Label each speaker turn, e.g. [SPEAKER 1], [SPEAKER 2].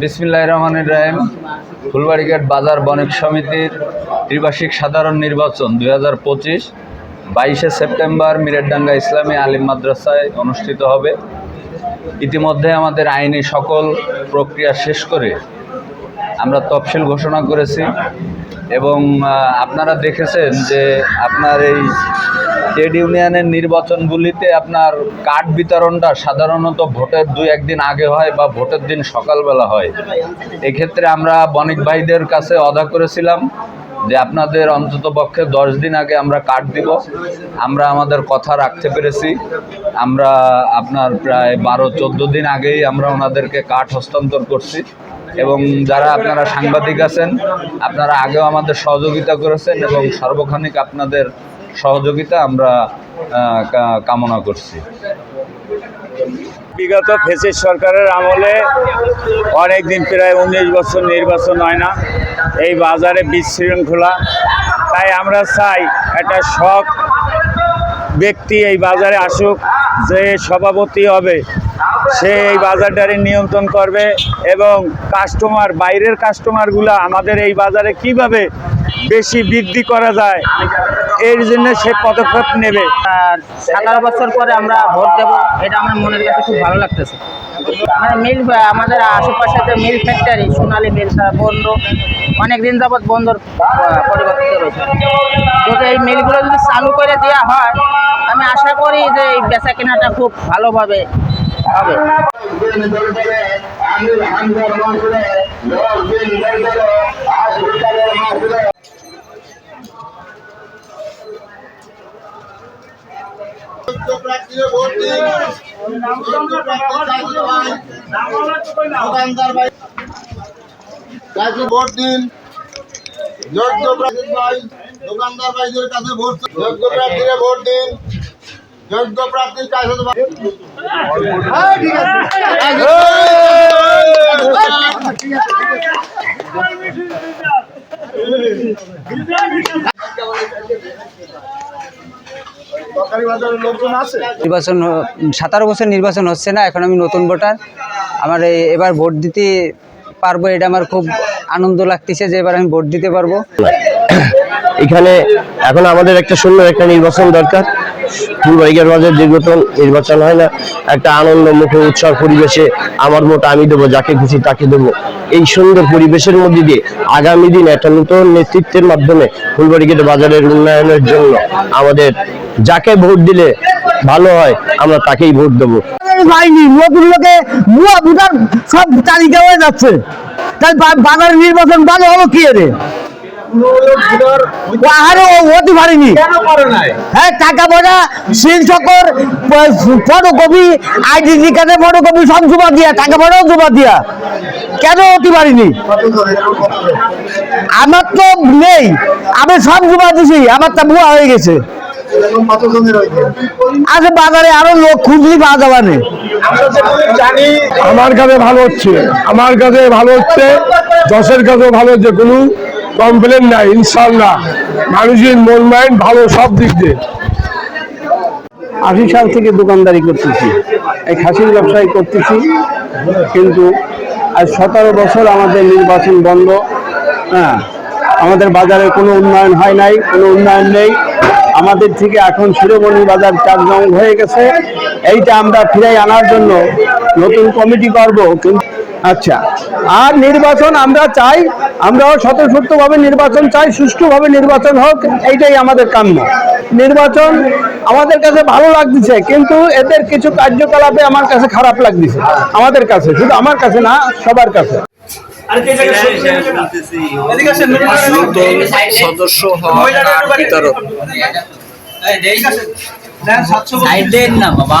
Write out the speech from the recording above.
[SPEAKER 1] বিসমিল্লাহ রহমানুর রাহিম। ফুলবাড়িঘাট বাজার বণিক সমিতির ত্রিবার্ষিক সাধারণ নির্বাচন দুই হাজার পঁচিশ, বাইশে সেপ্টেম্বর মিরেরডাঙ্গা ইসলামী আলিম মাদ্রাসায় অনুষ্ঠিত হবে। ইতিমধ্যে আমাদের আইনি সকল প্রক্রিয়া শেষ করে আমরা তফসিল ঘোষণা করেছি এবং আপনারা দেখেছেন যে আপনার এই ট্রেড ইউনিয়নের নির্বাচনগুলিতে আপনার কার্ড বিতরণটা সাধারণত ভোটের দুই একদিন আগে হয় বা ভোটের দিন সকালবেলা হয়। এক্ষেত্রে আমরা বণিক ভাইদের কাছে অদা করেছিলাম যে আপনাদের অন্তত পক্ষে দশ দিন আগে আমরা কার্ড দিব। আমরা আমাদের কথা রাখতে পেরেছি। আমরা আপনার প্রায় বারো চোদ্দ দিন আগেই আমরা ওনাদেরকে কার্ড হস্তান্তর করছি। এবং যারা আপনারা সাংবাদিক আছেন, আপনারা আগেও আমাদের সহযোগিতা করেছেন এবং সর্বক্ষণিক আপনাদের সহযোগিতা আমরা কামনা করছি।
[SPEAKER 2] বিগত ফেসিস সরকারের আমলে অনেক দিন প্রায় উনিশ বছর নির্বাচন হয় না। এই বাজারে বিশৃঙ্খলা। তাই আমরা চাই একটা শখ ব্যক্তি এই বাজারে আসুক, যে সভাপতি হবে। সে এই বাজারটারে নিয়ন্ত্রণ করবে এবং কাস্টমার বাইরের কাস্টমারগুলো আমাদের এই বাজারে কীভাবে বেশি বৃদ্ধি করা যায়, এর জন্য সে পদক্ষেপ নেবে।
[SPEAKER 3] আর সতেরো বছর পরে আমরা ভোট দেবো, এটা আমার মনের কাছে খুব ভালো লাগতেছে। মানে মিল, আমাদের আশেপাশে যে মিল ফ্যাক্টরি সোনালী মিল বন্ধ অনেক দিন যাবৎ বন্ধর পরিবর্তিত রয়েছে। যদি এই মিলগুলো যদি চালু করে দেওয়া হয়, আমি আশা করি যে এই বেচা কেনাটা খুব ভালোভাবে হবে।
[SPEAKER 4] ভোট দিন যোগ্য প্রার্থী ভাই দোকানদার ভাইদের কাছে ভোট যোগ্য প্রার্থীরা ভোট দিন। যোগ্য প্রার্থীর কাছে হ্যাঁ, ঠিক আছে। সরকারি বাজারের লোকজন আছে?
[SPEAKER 5] নির্বাচন সাতারো বছর নির্বাচন হচ্ছে না এখন আমি নতুন ভোটার। আমার এই- এবার ভোট দিতে পারব এটা আমার খুব আনন্দ লাগতেছে যে এবার আমি ভোট দিতে পারব।
[SPEAKER 6] এখানে এখন আমাদের একটা সুন্দর একটা নির্বাচন দরকার। ফুলবাড়িঘাট বাজার দীর্ঘতন নির্বাচন হয় না, একটা আনন্দ মুখে উৎসব পরিবেশে আমার ভোট আমি দেবো, যাকে খুশি তাকে দেবো। এই সুন্দর পরিবেশের মধ্যে দিয়ে আগামী দিন একটা নতুন নেতৃত্বের মাধ্যমে ফুলবাড়িঘাট বাজারের উন্নয়নের জন্য আমাদের যাকে ভোট দিলে ভালো হয়, আমরা তাকেই ভোট দেবো।
[SPEAKER 7] সব তালিকা হয়ে যাচ্ছে। তাই বাজারের নির্বাচন ভালো হলো কি রে আরে ও হতে পারিনি হ্যাঁ টাকা পয়সা সিল চক্কর ফটোকপি আইডেন্টি কার্ডের ফটোকপি সব জমা দিয়া টাকা পয়সাও জমা দিয়া। কেন হতে পারিনি আমার তো নেই আমি সব জমা দিছি আমার তা ভুয়া হয়ে গেছে। আচ্ছা বাজারে আরও লোক খুঁজলি পাওয়া যাবে না।
[SPEAKER 8] আমার কাছে ভালো হচ্ছে আমার কাছে ভালো হচ্ছে দশের কাছে ভালো হচ্ছে কোনো কমপ্লেন নাই ইনশাল্লাহ মানুষের মন মাইন্ড ভালো, সব দিক দিয়ে।
[SPEAKER 7] আশি সাল থেকে দোকানদারি করতেছি। এই খাসির ব্যবসায় করতেছি। কিন্তু আজ সতেরো বছর আমাদের নির্বাচন বন্ধ। হ্যাঁ আমাদের বাজারে কোনো উন্নয়ন হয় নাই, কোনো উন্নয়ন নেই। আমাদের থেকে এখন শিরোমণি বাজার চার চাকজং হয়ে গেছে। এইটা আমরা ফিরাই আনার জন্য নতুন কমিটি করব, কিন্তু আচ্ছা। আর নির্বাচন আমরা চাই আমরাও স্বতঃস্ফূর্তভাবে নির্বাচন চাই সুষ্ঠুভাবে নির্বাচন হোক এইটাই আমাদের কাম্য। নির্বাচন আমাদের কাছে ভালো লাগতেছে কিন্তু এদের কিছু কার্যকলাপে আমার কাছে খারাপ লাগতেছে আমাদের কাছে শুধু আমার কাছে না সবার কাছে।
[SPEAKER 1] সদস্য
[SPEAKER 5] না বাবা।